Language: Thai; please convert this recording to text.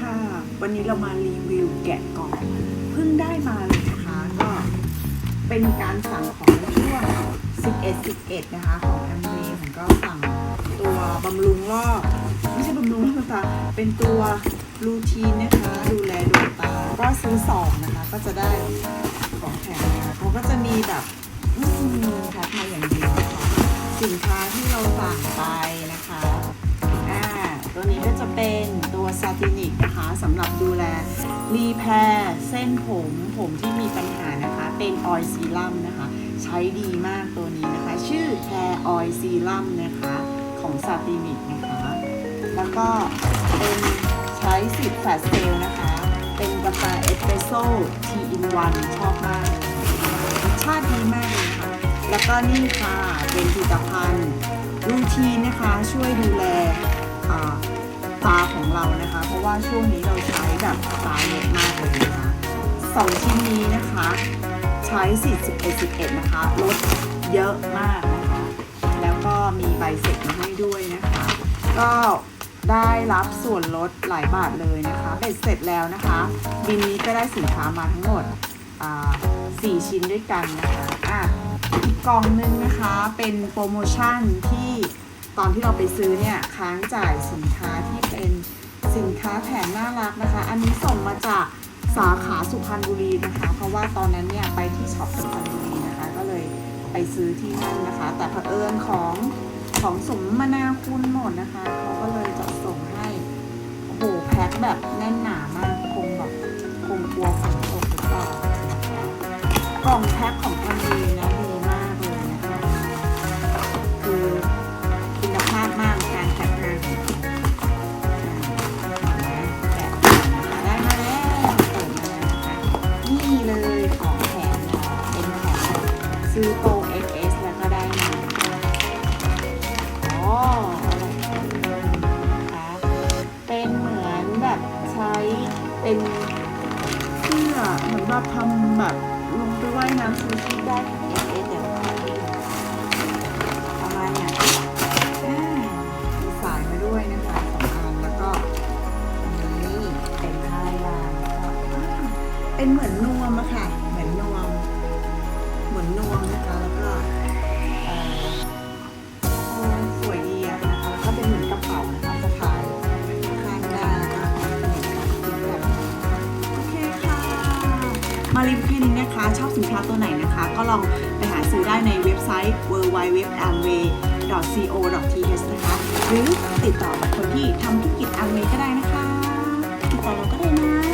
ค่ะ วันนี้เรามารีวิวแกะกล่องเพิ่งได้มาเลยนะคะ ก็เป็นการสั่งของช่วง 11 11 นะคะ ของแอมเวย์ผมก็สั่งตัวบำรุงรอบไม่ใช่บำรุงรอบตาเป็นตัวรูทีนนะคะ ดูแลดวงตา ก็ซื้อสองนะคะ ก็จะได้ของแถมมาเขาก็จะมีแบบอืมแพ็คมาอย่างดีนะคะสินค้าที่เราสั่งไปนะคะ อ่า ตัวนี้ก็จะเป็นตัวซาติน นะคะสำหรับดูแลรีแพร์เส้นผมผมที่มีปัญหานะคะ เป็นออยซีรัมนะคะ ใช้ดีมากตัวนี้นะคะ ชื่อ Hair Oil Serum นะคะ ของซาตินิกนะคะ แล้วก็เป็นใช้สิทธิ์แฟตเซลนะคะ เป็นกาแฟเอสเปรสโซ่ทีอินวันชอบมากรสชาติดีมากเลยนะคะแล้วก็นี่ค่ะเป็นผลิตภัณฑ์รูทีนนะคะช่วยดู ว่าช่วงนี้เราใช้แบบตาเยอะมากเลยนะคะสองชิ้นนี้นะคะ ใช้สิทธิ์11นะคะลดเยอะมากนะคะ แล้วก็มีใบเสร็จมาให้ด้วยนะคะ ก็ได้รับส่วนลดหลายบาทเลยนะคะ เบ็ดเสร็จแล้วนะคะ บินนี้ก็ได้สินค้ามาทั้งหมดสี่ชิ้นด้วยกันนะคะอะอีกกล่องนึงนะคะเป็นโปรโมชั่นที่ตอนที่เราไปซื้อเนี่ยค้างจ่ายสินค้าที่เป็น สินค้าแถมน่ารักนะคะ อันนี้ส่งมาจากสาขาสุพรรณบุรีนะคะ เพราะว่าตอนนั้นเนี่ยไปที่ช็อปสุพรรณบุรีนะคะ ก็เลยไปซื้อที่นั่นนะคะ แต่เผอิญของของสมมนาคุณหมดนะคะเขาก็เลยจัดส่งให้โอ้โหแพ็คแบบแน่นหนามากคงแบบคงกลัวฝนตกหรือเปล่ากล่องแพ็คของ ซื้อโปร XS แล้วก็ได้มานะคะอ๋ออะไรนะคะเป็นเหมือนแบบใช้เป็นเสื้อเหมือนแบบทำแบบลงไปว่ายน้ำซูชิได้ รีวิวแค่นี้นะคะ ชอบสินค้าตัวไหนนะคะ ก็ลองไปหาซื้อได้ในเว็บไซต์ w w w a m w a y c o t h นะคะ หรือติดต่อกับคนที่ทำธุรกิจอ m w a y ก็ได้นะคะ ติดต่อเราก็ได้นะ